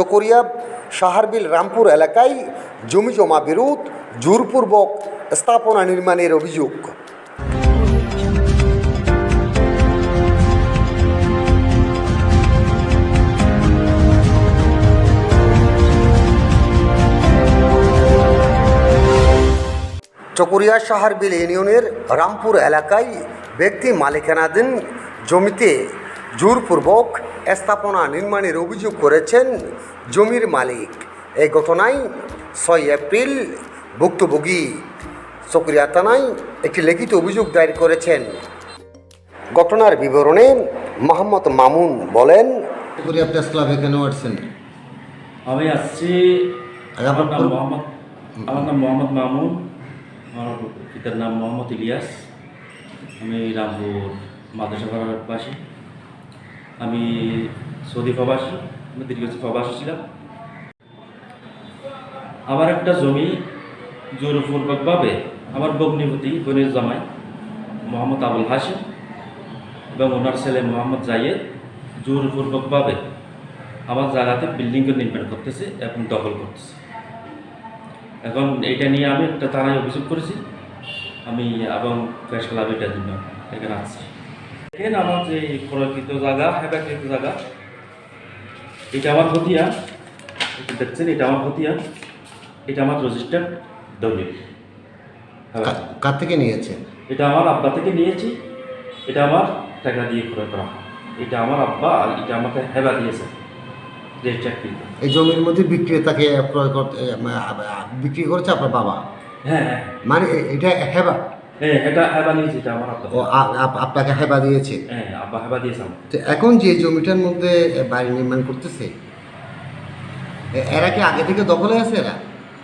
চকরিয়া সাহারবিল রামপুর এলাকায় জমি জমা বিরোধ, জোরপূর্বক স্থাপনা নির্মাণের অভিযোগ। চকরিয়া সাহারবিল ইউনিয়নের রামপুর এলাকায় ব্যক্তি মালিকানাধীন জমিতে জোরপূর্বক স্থাপনা নির্মাণের অভিযোগ করেছেন জমির মালিক। এই ঘটনায় ছয় এপ্রিল ভুক্তভোগী চকরিয়া থানায় একটি লিখিত অভিযোগ দায়ের করেছেন। ঘটনার বিবরণে মোহাম্মদ মামুন বলেন প্রেস ক্লাবে কেন আসছেন? আমি আসছি আমার নাম মোহাম্মদ আমার নাম মোহাম্মদ মামুন। আমার পিতার নাম মোহাম্মদ ইলিয়াস। আমি রামপুর মাদ্রাসা পাড়ার পাশে। আমি সৌদি প্রবাসী, আমি দীর্ঘ প্রবাসী ছিলাম। আমার একটা জমি জোরপূর্বকভাবে আমার বগ্নিপতি বোনের জামাই মোহাম্মদ আবুল হাসিম এবং ওনার ছেলে মোহাম্মদ জাইয়েদ জোরপূর্বকভাবে আমার জায়গাতে বিল্ডিং নির্মাণ করতেছে এবং দখল করতেছে। এখন এটা নিয়ে আমি একটা থানায় অভিযোগ করেছি। আমি এবং ক্লাব এটার জন্য এখানে আসছি। দেখেন আমার যে প্রকৃত জায়গা হেবাকৃত জায়গা। এটা আমার হতিয়া এটা দেখছেন এটা আমার হতিয়া এটা আমার রেজিস্টার্ড দলিল। হ্যাঁ। কার থেকে নিয়েছেন এটা আমার আব্বা থেকে নিয়েছি। এটা আমার টাকা দিয়ে ক্রয় করা এটা আমার আব্বা আর এটা আমাকে হেবা দিয়েছে। এই জমির মধ্যে বিক্রেতাকে ক্রয় করতে বিক্রি করেছে আপনার বাবা? হ্যাঁ হ্যাঁ। মানে এটা হেবা? এটা হেবা নিয়েছি এটা আমার ও আপনাকে হেবা দিয়েছে? হ্যাঁ আব্বা হেবা দিয়েছে আমাকে। তো এখন যে জমিটার মধ্যে বাড়ি নির্মাণ করতেছে এরা কি আগে থেকে দখলে আছে এরা?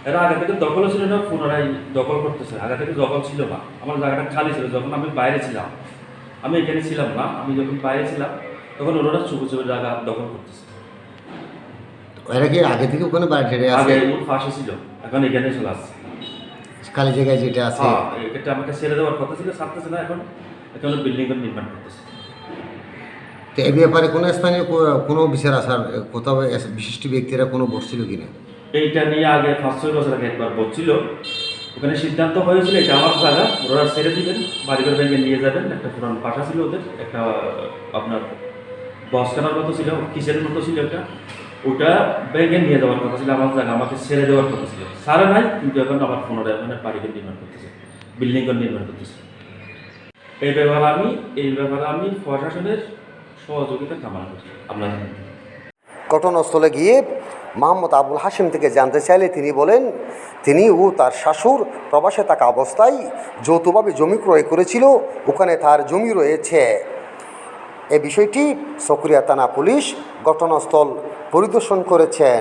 এরা আগে থেকে দখল ছিল না পুনরায় দখল করতেছে। আগে থেকে দখল ছিল না। আমার জায়গাটা খালি ছিল যখন আমি বাইরে ছিলাম। আমি এখানে ছিলাম না আমি যখন বাইরে ছিলাম তখন ওরা চুপে চুপে জায়গা দখল করতেছে। এরা কি আগে থেকে ওখানে বাড়ি ঠেড়ে আগে ওর পাশে ছিল এখন এখানে চলে আসছে। খালি জায়গায় যেটা আছে। হ্যাঁ এটা আমাকে ছেড়ে দেওয়ার কথা ছিল ছাড়তেছে না এখন এখন বিল্ডিং নির্মাণ করতেছে। তো এ ব্যাপারে কোনো স্থানীয় কোনো বিচার আসার কোথাও বিশিষ্ট ব্যক্তিরা কোনো বসছিল কিনা? এইটা নিয়ে আগে পাঁচ ছয় বছর আগে একবার বলছিল ওখানে সিদ্ধান্ত হয়েছিল এটা আমার জায়গা ওরা ছেড়ে দিবেন বাড়িঘর ব্যাংকে নিয়ে যাবেন একটা পুরান পাশা ছিল ওদের একটা আপনার বসখানার মতো ছিল কিচেনের মতো ছিল একটা ওটা ব্যাংকে নিয়ে যাওয়ার কথা ছিল, আমার জায়গা আমাকে ছেড়ে দেওয়ার কথা ছিল। সারা নাই, কিন্তু এখন আমার পুনরায় ওখানে বাড়িঘর নির্মাণ করতেছে, বিল্ডিং নির্মাণ করতেছে। এই ব্যাপারে আমি, এই ব্যাপারে আমি প্রশাসনের সহযোগিতা কামনা করি আপনাদের ঘটনাস্থলে গিয়ে মোহাম্মদ আবুল হাসিম থেকে জানতে চাইলে তিনি বলেন, তিনি ও তার শাশুর প্রবাসে থাকা অবস্থায় যৌথভাবে জমি ক্রয় করেছিল, ওখানে তার জমি রয়েছে। এ বিষয়টি সক্রিয়া থানা পুলিশ ঘটনাস্থল পরিদর্শন করেছেন